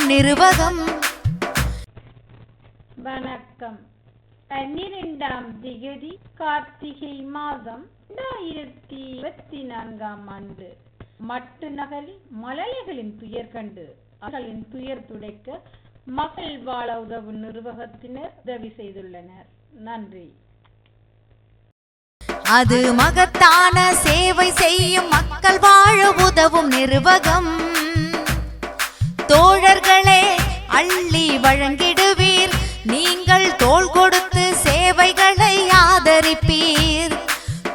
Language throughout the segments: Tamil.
நிருவகம். வணக்கம். பன்னிரெண்டாம் திகதி கார்த்திகை மாதம் இரண்டாயிரத்தி இருபத்தி நான்காம் ஆண்டு. மட்டு நகரில் மழலைகளின் துயர் கண்டு அவர்களின் துயர் துடைக்க மக்கள் வாழ உதவும் நிர்வாகத்தினர் உதவி செய்துள்ளனர். நன்றி. அது மகத்தான சேவை செய்யும் மக்கள் வாழ உதவும் நிர்வகம். அள்ளி வழங்கிடுவீர். நீங்கள் தோள் கொடுத்து சேவைகளை ஆதரிப்பீர்.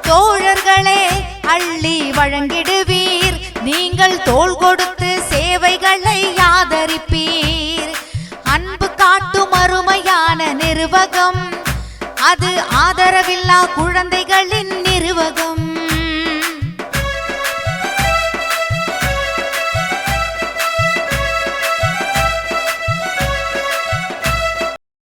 தோழர்களே அள்ளி வழங்கிடுவீர். நீங்கள் தோள் கொடுத்து சேவைகளை ஆதரிப்பீர். அன்பு காட்டும் அருமையான நிர்வகம். அது ஆதரவில்லா குழந்தைகளின்